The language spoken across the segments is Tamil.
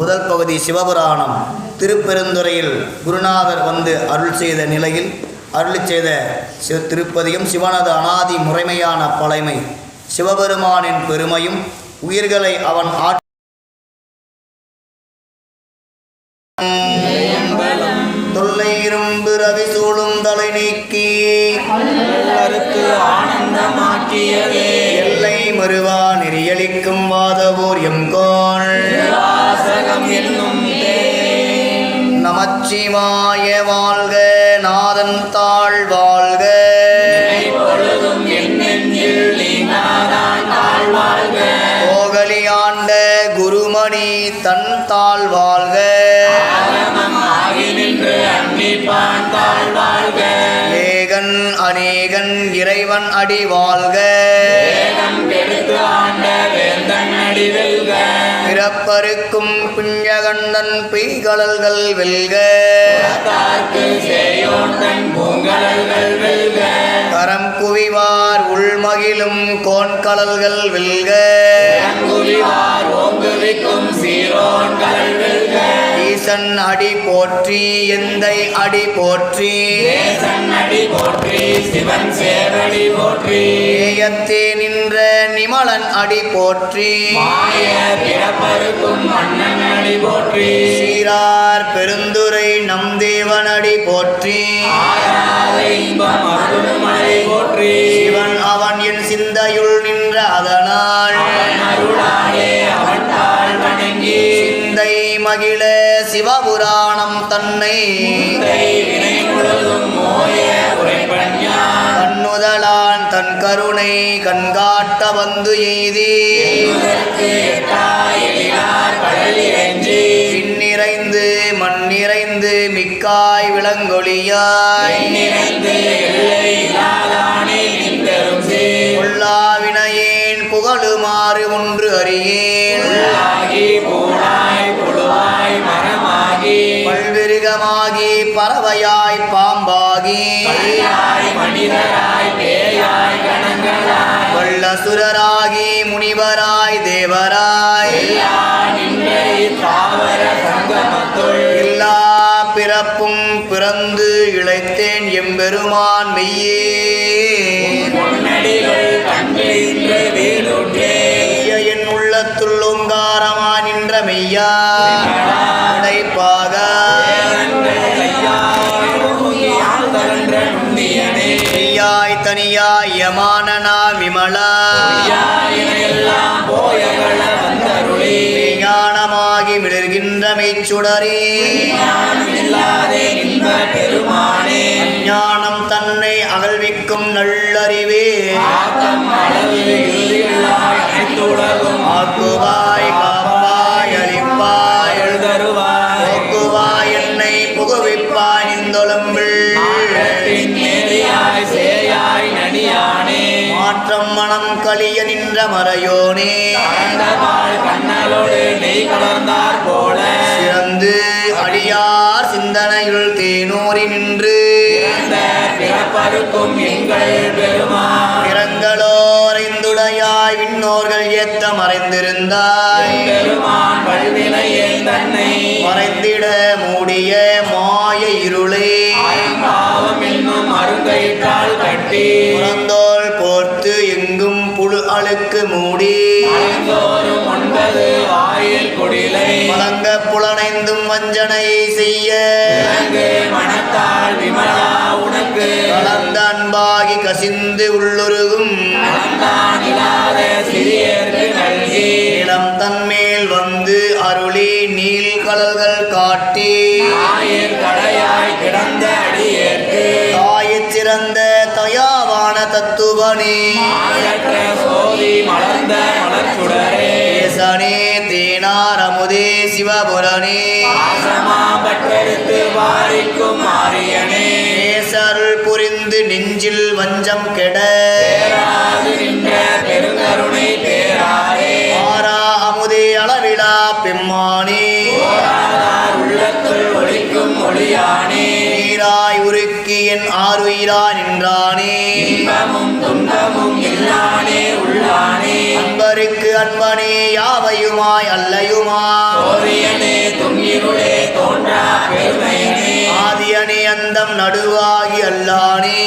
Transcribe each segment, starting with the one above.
முதல் பகுதி சிவபுராணம். திருப்பெருந்துறையில் குருநாதர் வந்து அருள் செய்த நிலையில் அருளி செய்த திருப்பதியும் சிவனது அனாதி முறைமையான பழைமை. சிவபெருமானின் பெருமையும் உயிர்களை அவன் ஆட் தொல்லை இரும்பு ரவி சூழும் தலை நீக்கி ஆனந்தமாக்கியதே. எல்லை மறுவா நெறியளிக்கும் வாதவோர் எம்கோள் நமச்சிவாய வாழ்க நாதன் தாழ் வாழ்க. கோகலியாண்ட குருமணி தன் தாழ் வாழ்க. ஏகன் அநேகன் இறைவன் அடி வாழ்க. பிறப்பருக்கும் பிஞ்சகண்டன் பெய்கடல்கள் வெல்க. கரம் குவிவார் உள்மகிழும் கோண்கடல்கள் வெல்க. அங்குவிவார் ஓங்குவிக்கும் வெல்க. ஈசன் அடி போற்றி எந்தை அடி போற்றி. அடி போற்றி சிவன் போற்றி. ஏயத்தே நின்ற நிமலன் அடி போற்றி. மாய பிறப்பருக்கும் மன்னன் அடி போற்றி. சீரார் பெருந்துரை நம் தேவன் அடி போற்றி. போற்றி. சிவன் மகிழ சிவபுராணம் தன்னை. சிந்தை கண்ணுதலான் தன் கருணை கண்காட்ட வந்து எய்தி. இதற்கு மண் நிறைந்து மண்ணிறைந்து மிக்காய் விளங்கொழியாய். உள்ளாவினையேன் கொல்லாவினையேன் புகழுமாறு ஒன்று அறியேன். பறவையாய் பாம்பாகி. கல்லாய் முனிவராய் தேவராய். எல்லா பிறப்பும் பிறந்து இழைத்தேன் எம்பெருமான் மெய்யே. என் உள்ளத்துள் ஓங்காரமா நின்ற மெய்யா. தனியாய் யமானனா விமலா ஞானமாகி மிளர்கின்ற மெய்ச்சுடரே. பெருமானே ஞானம் தன்னை அகழ்விக்கும் நல்லறிவே. மனம் கலிய நின்ற மறையோனே. கலர்ந்தார் போல. சிறந்து அடியார் சிந்தனையுள் தேனூறி நின்று. பிறப்பருக்கும் எங்கள் பெருமான். பிறங்களோரைந்துடையாய் விண்ணோர்கள் ஏத்த மறைந்திருந்தாய். பெருமான் வல்வினையே தன்னை மறைந்திட மூடிய மூடி. வழங்க புலனைந்தும் வஞ்சனை செய்ய. உனக்கு கலந்த அன்பாகி கசிந்து உள்ளுருகும். இடம் தன்மேல் வந்து அருளி நீல் கடல்கள் காட்டி. கிடந்த தாயிற் சிறந்த தயாவான தத்துவனே. மலர்ந்த மலர்ச்சுடரே. தேசனே தேனார் அமுதே சிவபுரனே. ஆசமா வாரிக்கும் ஆரியனே நேசருள் புரிந்து நெஞ்சில் வஞ்சம் கெட. நின்ற பெருங்கருணை பேராரே ஆரா அமுதே அளவிலா பெம்மானே. போராதார் உள்ளத்துள் ஒளிக்கும் ஒளியானே. நீராய் உருக்கி என் ஆறுயிரா நின்றானே. துன்பமும் உள்ளானே அன்பருக்கு அன்பனே யாவையுமாய் அல்லையுமா? ஆதியனே அந்தம் நடுவாகி அல்லானே.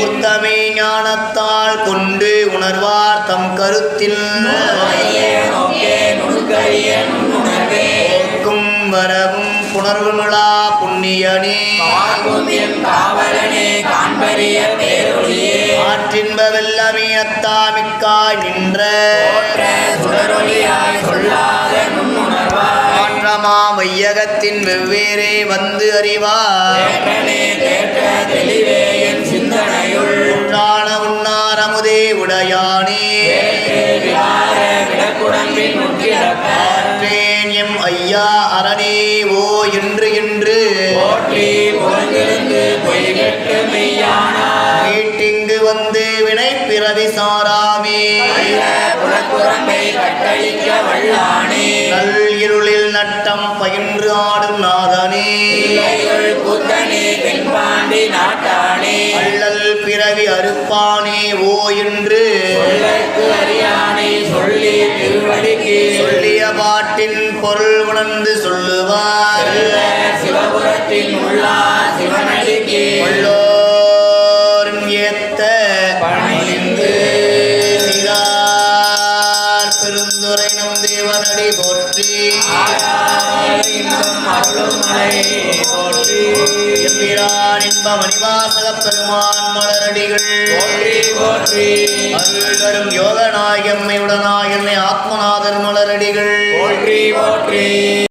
ஊர்த்தமே ஞானத்தால் கொண்டு உணர்வார் தம் கருத்தில். வரவும் புணர்வுமிழா புண்ணியனே. காக்கும் என் காவலனே காண்பரிய பேரொழியே. ஆற்றின்ப வெள்ளமியத்தாமிக்காய் நின்ற. மாற்றமா வையகத்தின் வெவ்வேறே வந்து அறிவார் உண்டான உண்ணாரமுதே உடையானே. வல்லானே நல் இருளில் நட்டம் பயின்று ஆடும் நாதனே. பிள்ளைகள் கூத்தனே பெண்பாண்டி நாட்டானே அள்ளல் பிறவி அறுப்பானே ஓ என்று. அறியானை சொல்லி திருவடிக்கு சொல்லிய பாட்டின் பொருள் உணர்ந்து சொல்லுவார். செல்ல சிவபுரத்தின் உள்ளா சிவனடிக்கு. எம்பிரான் இன்ப மணிவாசக பெருமான் மலரடிகள். போற்றி அருள் தரும் யோகநாயகம்மை உடனாய் என்னை ஆத்மநாதர் மலரடிகள். போற்றி போற்றி.